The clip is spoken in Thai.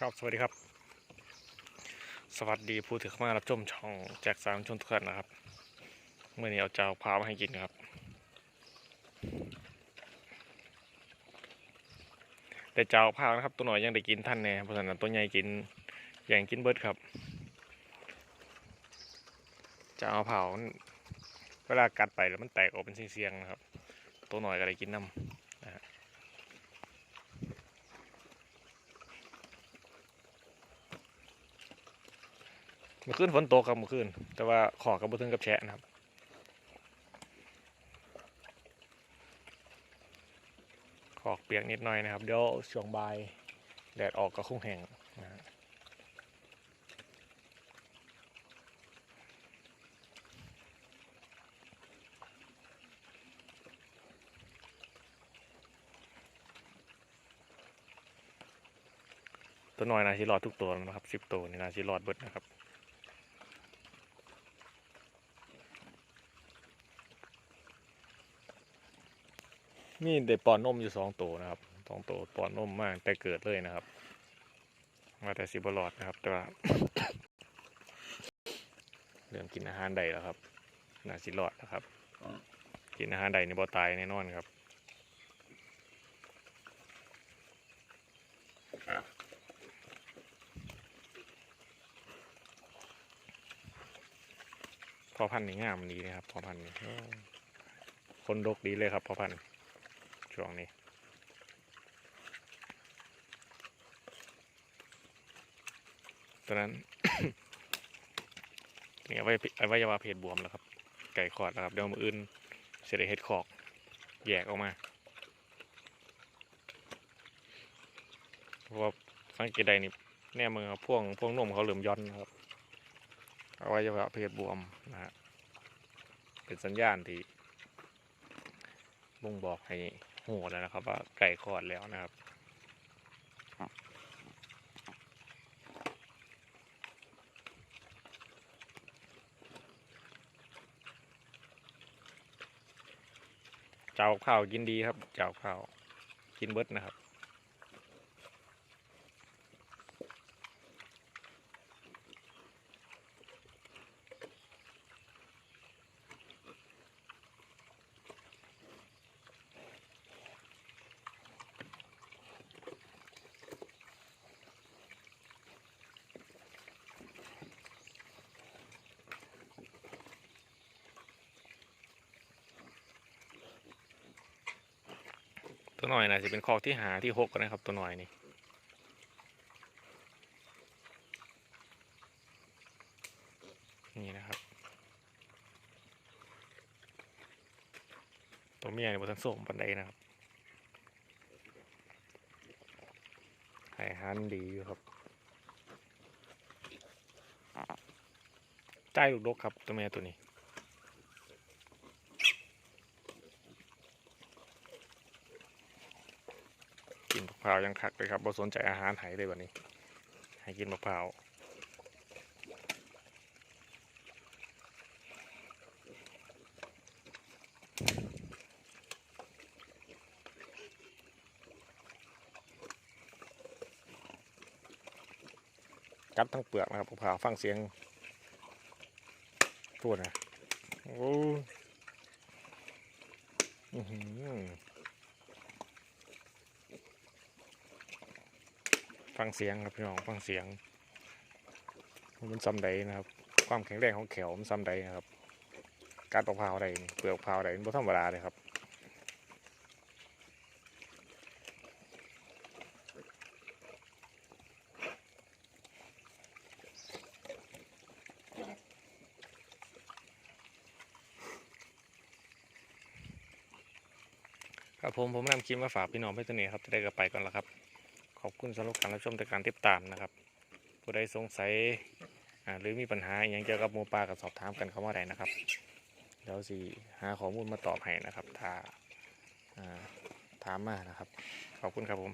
ครับ สวัสดีครับ สวัสดีผู้ถือข้ามารับชมช่องแจ็คสามชนทุกท่านนะครับ เมื่อนี้เอาเจ้าพามาให้กินครับ แต่เจ้าพานะครับตัวหน่อยยังได้กินท่านแน่เพราะฉะนั้นตัวใหญ่กินอย่างกินเบิร์ดครับเจ้าเผาเวลากัดไปแล้วมันแตกออกเป็นเสียงๆนะครับ ตัวหน่อยก็ได้กินน้ำนะฮะ เมื่อคืนฝนตกครับเมื่อคืนแต่ว่าขอกับบุถึงกับแฉะนะครับขอกเปียกนิดหน่อยนะครับ เดี๋ยวช่วงบ่ายแดดออกก็คงแห้งนะฮะตัวน้อยนาชิรอดทุกตัวนะครับสิบตัวนี่นาชิรอดเบิดนะครับ นี่ได้ปอนนมอยู่สองตัวนะครับสองตัวปอนนมมากแต่เกิดเลยนะครับ มาแต่สิบหลอดนะครับ แต่ว่าเริ่มกินอาหารใดแล้วครับน่าสิรอดนะครับ กินอาหารใดนี่บ่ตายแน่นอนครับพอพันธุ์นี่งามดีนะครับพอพันธุ์นี่คนดกดีเลยครับพอพันธุ์ ช่วงนี้ ตอนนั้นนี่อาไว้เอาไว้ยาวาเพจบวมแล้วครับ ไก่ขอดแล้วครับ เดี๋ยวมืออื่นเสได็จเฮ็ดขอก แยกออกมาเพราะว่าสังเกตได้นี่แน่มือพ่วงพ่วงนมเขาเหลื่อมย่อนนะครับอวัยวะเพศบวมนะฮะเป็นสัญญาณที่บ่งบอกให้ หูแล้วนะครับ ว่าไก่คอดแล้วนะครับ เจ้าข้าวกินดีครับ เจ้าข้าวกินเบิดนะครับ หน่อยนะจะเป็นคอกที่หาที่หกนะครับตัวหน่อยนี่นี่นะครับ ตัวเมียในบนทันส่งปันไดนะครับให้อาหันดีอยู่ครับใจลูกดกครับตัวเมียตัวนี้ กินมะพร้าวยังคักเลยครับบ่สนใจอาหารไหเลยวันนี้ให้กินมะพร้าวกัดทั้งเปลือกนะครับมะพร้าวฟังเสียงพูดนะโอ้อือหือ ฟังเสียงครับพี่น้องฟังเสียง มันซ้ำใดนะครับ ความแข็งแรงของแขวมันซ้ำใดนะครับการตกพาวใดเปลือกพาวใดมันบ่ธรรมดาเลยครับครับผมผมนำคลิปมาฝากพี่น้องเพื่อนสนิทครับจะได้กลับไปก่อนแล้วครับ ขอบคุณสำหรับการรับชมและการติดตามนะครับ ผู้ใดสงสัยหรือมีปัญหาอย่างเกี่ยวกับหมูปลาก็สอบถามกันเข้ามาได้นะครับเดี๋ยวสิหาข้อมูลมาตอบให้นะครับถ้าถามมานะครับ ขอบคุณครับผม